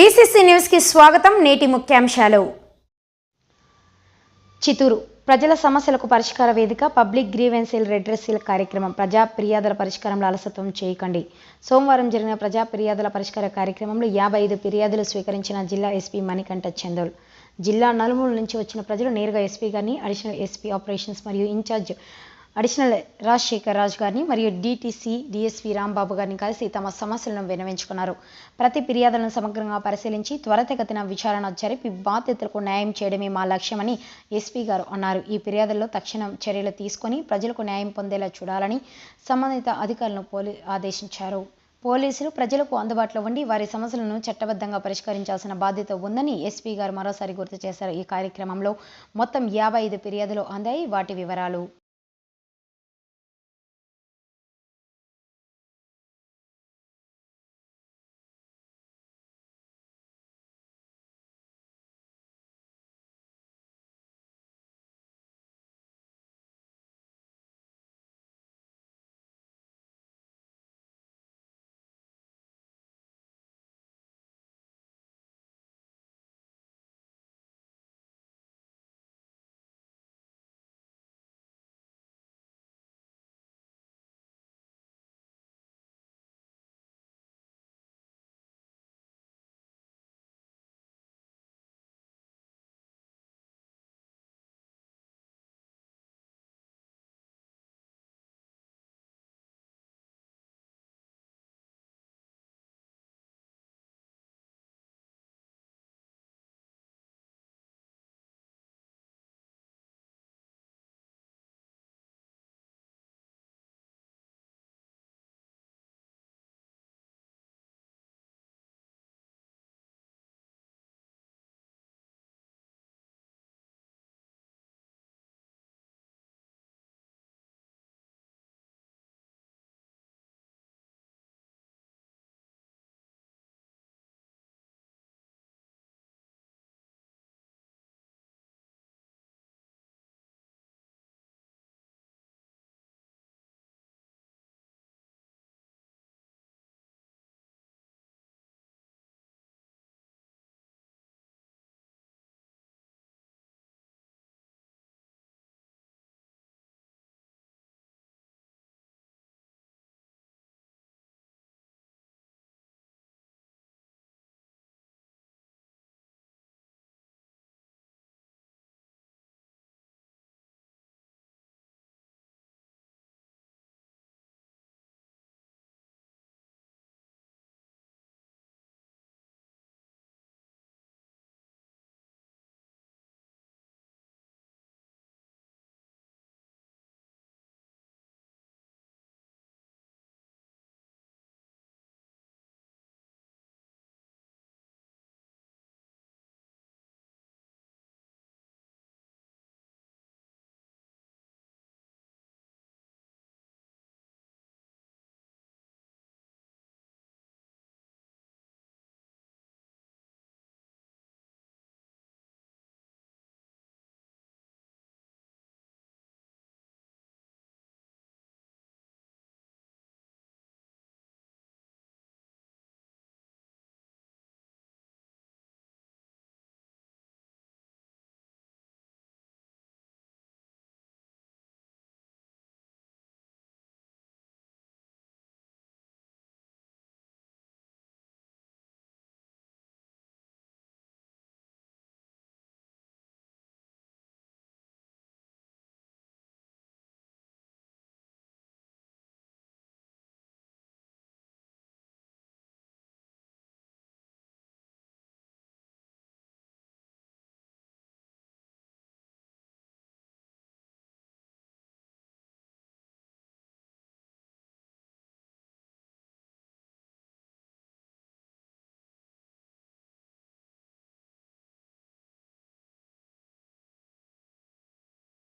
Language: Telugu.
బీసీసీ న్యూస్కి స్వాగతం నేటి ముఖ్యాంశాలు. చిత్తూరు ప్రజల సమస్యలకు పరిష్కార వేదిక పబ్లిక్ గ్రీవెన్సీల రెడ్రెస్సీల కార్యక్రమం ప్రజా ఫిర్యాదుల పరిష్కారంలో అలసత్వం చేయకండి. సోమవారం జరిగిన ప్రజా ఫిర్యాదుల పరిష్కార కార్యక్రమంలో యాభై ఐదు ఫిర్యాదులు స్వీకరించిన జిల్లా ఎస్పీ మణికంఠ చందోల్. జిల్లా నలుమూల నుంచి వచ్చిన ప్రజలు నేరుగా ఎస్పీ గారిని అడిషనల్ ఎస్పీ ఆపరేషన్స్ మరియు ఇన్ఛార్జ్ అడిషనల్ రాజశేఖర్ రాజు గారిని మరియు డిటిసి డిఎస్పీ రాంబాబు గారిని కలిసి తమ సమస్యలను వినవించుకున్నారు. ప్రతి ఫిర్యాదులను సమగ్రంగా పరిశీలించి త్వరితగతిన విచారణ జరిపి బాధితులకు న్యాయం చేయడమే మా లక్ష్యమని ఎస్పీ గారు అన్నారు. ఈ ఫిర్యాదుల్లో తక్షణం చర్యలు తీసుకొని ప్రజలకు న్యాయం పొందేలా చూడాలని సంబంధిత అధికారులను పోలీ ఆదేశించారు. పోలీసులు ప్రజలకు అందుబాటులో ఉండి వారి సమస్యలను చట్టబద్ధంగా పరిష్కరించాల్సిన బాధ్యత ఉందని ఎస్పీ గారు మరోసారి గుర్తు చేశారు. ఈ కార్యక్రమంలో మొత్తం యాభై ఐదు ఫిర్యాదులు అందాయి. వాటి వివరాలు